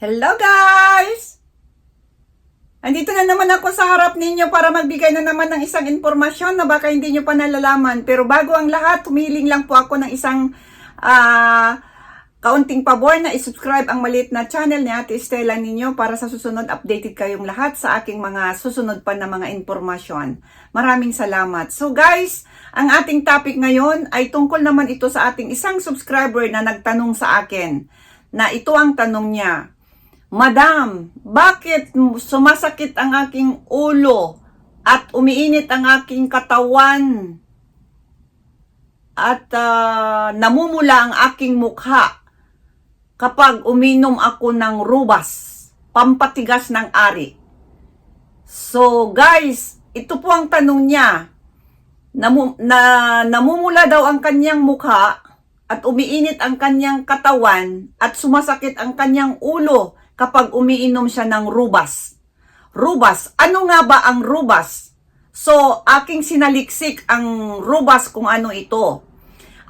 Hello guys! Andito na naman ako sa harap ninyo para magbigay na naman ng isang impormasyon na baka hindi nyo pa nalalaman. Pero bago ang lahat, humiling lang po ako ng isang ah, kaunting pabor na isubscribe ang maliit na channel ni Ate Estela ninyo para sa susunod updated kayong lahat sa aking mga susunod pa na mga impormasyon. Maraming salamat. So guys, ang ating topic ngayon ay tungkol naman ito sa ating isang subscriber na nagtanong sa akin na ito ang tanong niya. Madam, bakit sumasakit ang aking ulo at umiinit ang aking katawan at ah, namumula ang aking mukha kapag uminom ako ng rubas, pampatigas ng ari? So guys, ito po ang tanong niya. Namu, na, namumula daw ang kanyang mukha at umiinit ang kanyang katawan at sumasakit ang kanyang ulo kapag umiinom siya ng rubas. Rubas, ano nga ba ang rubas? So, aking sinaliksik ang rubas kung ano ito.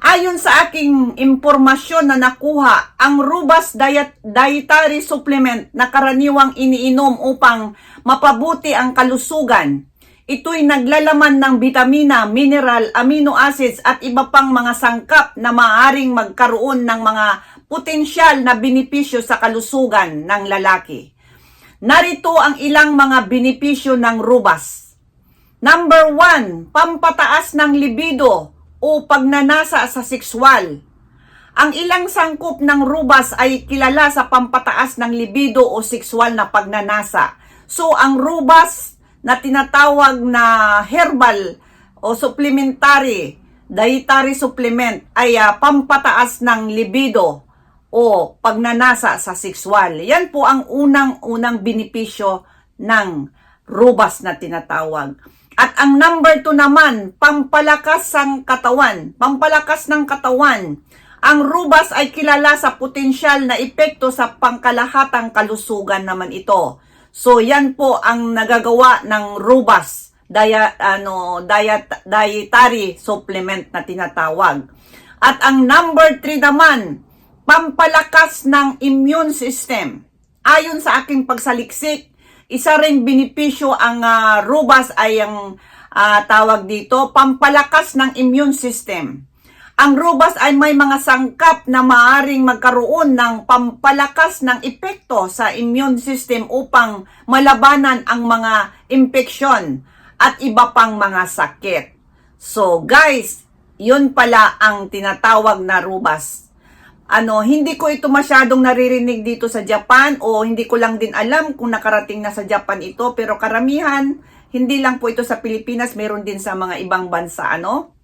Ayon sa aking impormasyon na nakuha, ang rubas diet, dietary supplement na karaniwang iniinom upang mapabuti ang kalusugan. Ito'y naglalaman ng bitamina, mineral, amino acids at iba pang mga sangkap na maaaring magkaroon ng mga potensyal na benepisyo sa kalusugan ng lalaki. Narito ang ilang mga benepisyo ng rubas. Number one, pampataas ng libido o pagnanasa sa sexual. Ang ilang sangkop ng rubas ay kilala sa pampataas ng libido o sexual na pagnanasa. So, ang rubas na tinatawag na herbal o supplementary, dietary supplement ay ah, pampataas ng libido o pagnanasa sa sexual. Yan po ang unang-unang benepisyo ng rubas na tinatawag. At ang number two naman, pampalakas ng katawan. Pampalakas ng katawan. Ang rubas ay kilala sa potensyal na epekto sa pangkalahatang kalusugan naman ito. So yan po ang nagagawa ng rubas, diet, ano, diet, dietary supplement na tinatawag. At ang number three naman, pampalakas ng immune system. Ayon sa aking pagsaliksik, isa ring benepisyo ang ah, rubas ay ang ah, tawag dito, pampalakas ng immune system. Ang rubas ay may mga sangkap na maaring magkaroon ng pampalakas ng epekto sa immune system upang malabanan ang mga impeksyon at iba pang mga sakit. So guys, yun pala ang tinatawag na rubas ano, hindi ko ito masyadong naririnig dito sa Japan o hindi ko lang din alam kung nakarating na sa Japan ito pero karamihan hindi lang po ito sa Pilipinas, meron din sa mga ibang bansa, ano?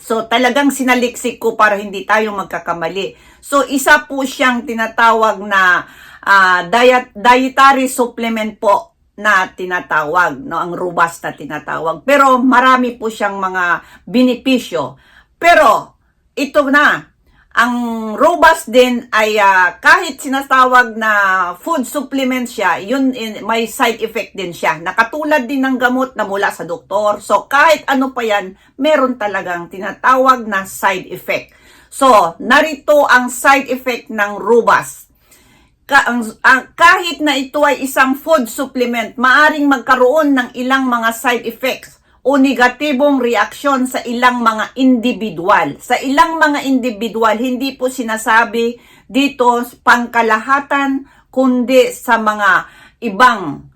So talagang sinaliksik ko para hindi tayo magkakamali. So isa po siyang tinatawag na ah, diet, dietary supplement po na tinatawag, no, ang rubas na tinatawag. Pero marami po siyang mga benepisyo. Pero ito na, ang robust din ay ah, kahit sinasawag na food supplement siya, yun in, may side effect din siya. Nakatulad din ng gamot na mula sa doktor. So kahit ano pa yan, meron talagang tinatawag na side effect. So narito ang side effect ng robust. Ka, ang, ang, kahit na ito ay isang food supplement, maaring magkaroon ng ilang mga side effects o negatibong reaksyon sa ilang mga individual. Sa ilang mga individual, hindi po sinasabi dito pangkalahatan, kundi sa mga ibang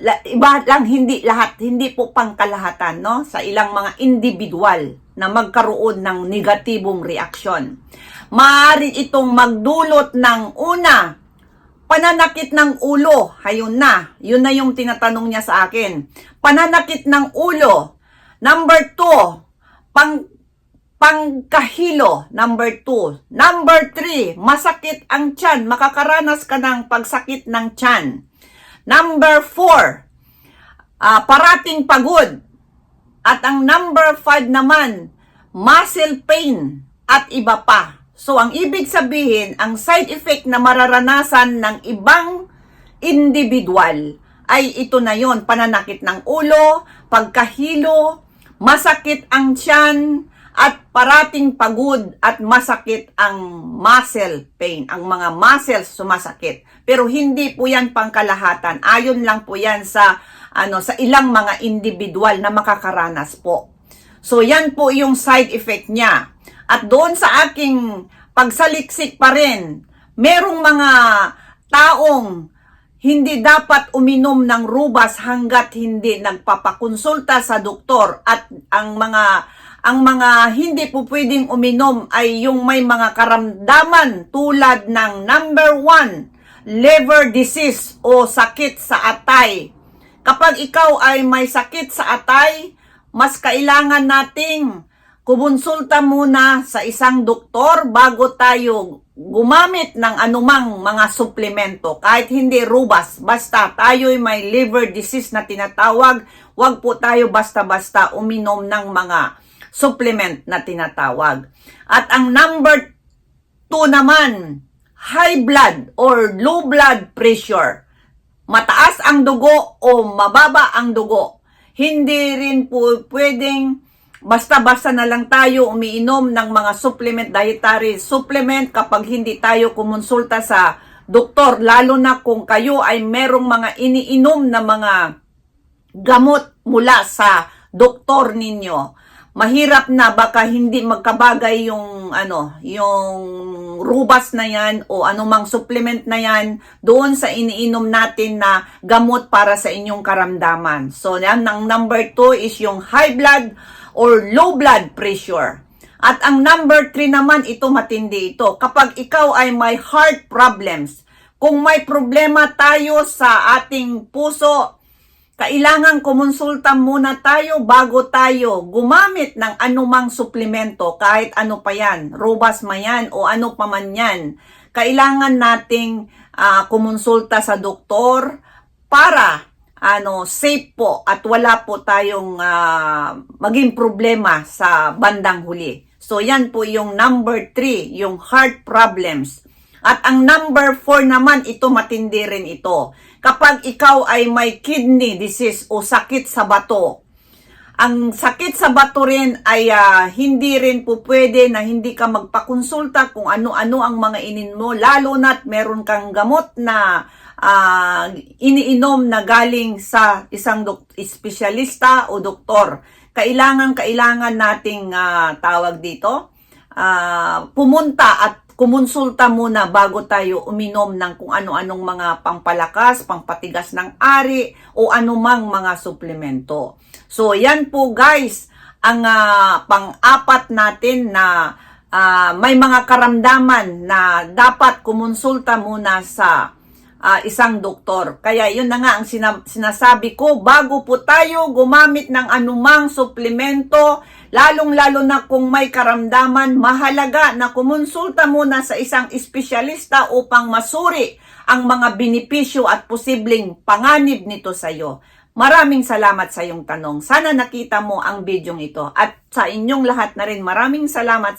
la- iba lang hindi lahat, hindi po pangkalahatan, no? Sa ilang mga individual na magkaroon ng negatibong reaksyon. Maaari itong magdulot ng una, pananakit ng ulo. Ayun na. Yun na yung tinatanong niya sa akin. Pananakit ng ulo. Number two, pang pangkahilo. Number two. Number three, masakit ang tiyan. Makakaranas ka ng pagsakit ng tiyan. Number four, ah, parating pagod. At ang number five naman, muscle pain at iba pa. So, ang ibig sabihin, ang side effect na mararanasan ng ibang individual ay ito na yon pananakit ng ulo, pagkahilo, masakit ang tiyan, at parating pagod at masakit ang muscle pain, ang mga muscles sumasakit. Pero hindi po yan pangkalahatan. Ayon lang po yan sa ano sa ilang mga individual na makakaranas po. So yan po yung side effect niya. At doon sa aking pagsaliksik pa rin, merong mga taong hindi dapat uminom ng rubas hanggat hindi nagpapakonsulta sa doktor at ang mga ang mga hindi po pwedeng uminom ay yung may mga karamdaman tulad ng number one, liver disease o sakit sa atay. Kapag ikaw ay may sakit sa atay, mas kailangan nating kumonsulta muna sa isang doktor bago tayo gumamit ng anumang mga suplemento. Kahit hindi rubas, basta tayo'y may liver disease na tinatawag, wag po tayo basta-basta uminom ng mga supplement na tinatawag. At ang number two naman, high blood or low blood pressure. Mataas ang dugo o mababa ang dugo. Hindi rin po pwedeng basta-basta na lang tayo umiinom ng mga supplement, dietary supplement kapag hindi tayo kumonsulta sa doktor. Lalo na kung kayo ay merong mga iniinom na mga gamot mula sa doktor ninyo mahirap na baka hindi magkabagay yung ano, yung rubas na yan o anumang supplement na yan doon sa iniinom natin na gamot para sa inyong karamdaman. So, yan, ang number two is yung high blood or low blood pressure. At ang number three naman, ito matindi ito. Kapag ikaw ay may heart problems, kung may problema tayo sa ating puso, kailangan kumonsulta muna tayo bago tayo gumamit ng anumang suplemento, kahit ano pa yan, robas man yan o ano pa man yan. Kailangan nating uh, kumonsulta sa doktor para ano safe po at wala po tayong uh, maging problema sa bandang huli. So yan po yung number 3, yung heart problems. At ang number 4 naman, ito matindi rin ito. Kapag ikaw ay may kidney disease o sakit sa bato, ang sakit sa bato rin ay uh, hindi rin po pwede na hindi ka magpakonsulta kung ano-ano ang mga inin mo, lalo na't meron kang gamot na uh, iniinom na galing sa isang espesyalista o doktor. Kailangan, kailangan nating uh, tawag dito, uh, pumunta at kumonsulta muna bago tayo uminom ng kung ano-anong mga pampalakas, pampatigas ng ari o anumang mga suplemento. So yan po guys ang uh, pang-apat natin na uh, may mga karamdaman na dapat kumonsulta muna sa uh, isang doktor. Kaya yun na nga ang sinasabi ko, bago po tayo gumamit ng anumang suplemento, lalong-lalo na kung may karamdaman, mahalaga na kumonsulta muna sa isang espesyalista upang masuri ang mga benepisyo at posibleng panganib nito sa iyo. Maraming salamat sa iyong tanong. Sana nakita mo ang bidyong ito. At sa inyong lahat na rin, maraming salamat